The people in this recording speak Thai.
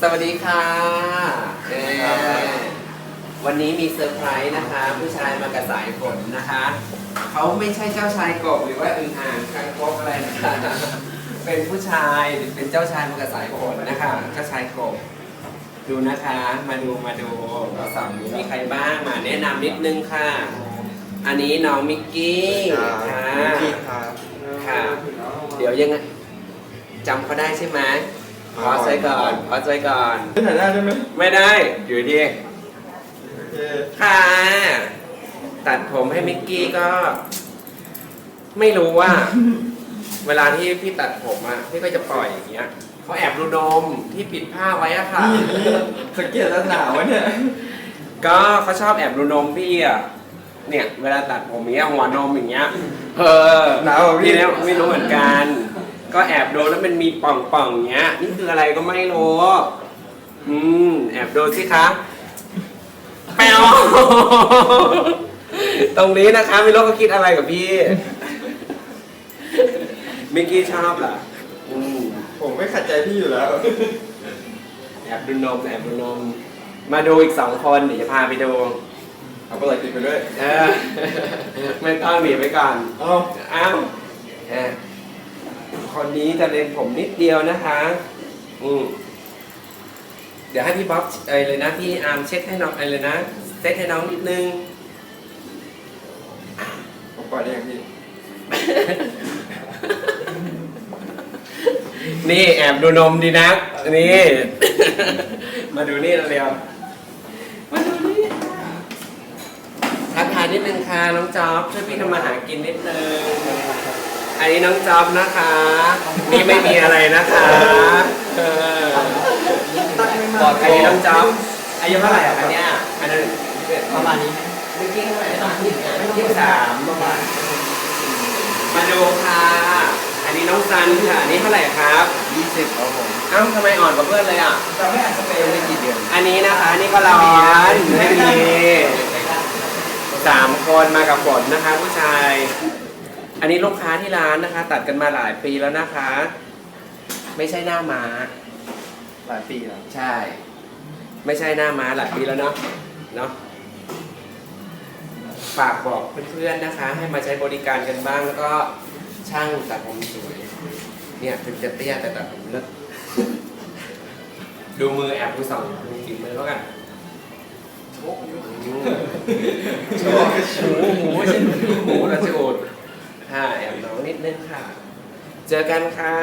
สวัสดีค่ะเอ่อวันนี้มีเซอร์ไพรส์นะคะ ผู้ชายมากับสายฝนนะคะ เขาไม่ใช่เจ้าชายกบหรือว่าอึ่งอ่างคางคกอะไรนะคะเป็นผู้ชายเป็นเจ้าชายมากับสายฝนนะคะ เจ้าชายกบดูนะคะ มาดูมาดูเราสามมีใครบ้างมาแนะนำนิดนึงค่ะ อันนี้น้องมิกกี้ค่ะพี่ครับค่ะ เดี๋ยวยังไงจำเขาได้ใช่ไหม พอใจก่อนพอใจก่อนถ่ายได้ได้ไหมไม่ได้ อยู่ดี โอเคค่ะ ตัดผมให้มิกกี้ก็ ไม่รู้ว่า เวลาที่พี่ตัดผมอะพี่ก็จะปล่อยอย่างเงี้ยเขาแอบดูนมที่ปิดผ้าไว้อะค่ะ นี่นี่สังเกตแล้วหนาวะเนี่ยก็เขาชอบแอบดูนมพี่อะเนี่ย เวลาตัดผมอย่างเงี้ยหัวนมอย่างเงี้ย เออหนาวอะพี่พี่เนี่ยไม่รู้เหมือนกัน ก็แอบดูแล้วมันมีป่องๆอย่างเงี้ย นี่คืออะไรก็ไม่รู้อืมแอบดูสิคะแปวตรงนี้นะคะไม่รู้เขาคิดอะไรกับพี่มิกกี้ชอบเหรออืมผมไม่ขัดใจพี่อยู่แล้ว แอบดูนมแอบดูนม มาดูอีกสองคนเดี๋ยวจะพาไปดูเอาปลาไหลติดไปด้วยเออไม่ต้องหนีไปก่อน เอ้าอ้าวเอ่อ คนนี้จะเล็มผมนิดเดียวนะคะ อืมเดี๋ยวให้พี่บ๊อบเอยเลยนะพี่อาร์มเช็ดให้น้องเอยเลยนะเช็ดให้น้องนิดนึงผมปล่อยได้ยังพี่ นี่แอบดูนมดีนะนี่ มาดูนี่เร็วๆมาดูนี่ทักทายนิดนึงค่ะน้องจ๊อบช่วยพี่ทำมาหากินนิดนึง อันนี้น้องจ๊อบนะคะ นี่ไม่มีอะไรนะคะเออบอกอันนี้น้องจ๊อบอายุเท่าไหร่อะคะเนี่ยอันนั้นประมาณนี้เมื่อกี้เท่าไหร่นะยี่สิบสามประมาณมาดูค่ะอันนี้น้องซันค่ะอันนี้เท่าไหร่ครับยี่สิบครับผมเอ้าทำไมอ่อนกว่าเพื่อนเลยอะแต่ไม่อาจจะเป็นไม่กี่เดือนอันนี้นะคะนี่ก็ร้อนไม่มีสามคนมากับฝนนะคะ ผู้ชาย อันนี้ลูกค้าที่ร้านนะคะ ตัดกันมาหลายปีแล้วนะคะ ไม่ใช่หน้าม้า หลายปีแล้วใช่ ไม่ใช่หน้าม้าหลายปีแล้วเนาะเนาะฝากบอกเพื่อนๆนะคะ ให้มาใช้บริการกันบ้างแล้วก็ช่างตัดผมสวยเนี่ยถึงจะเตี้ยแต่ตัดผมเลิกดูมือแอบดูสองดูฝีมือเขากันโชกหูหูไม่ใช่หูนะจูดค่ะแอบน้อง นิดนึงค่ะ เจอกันค่ะ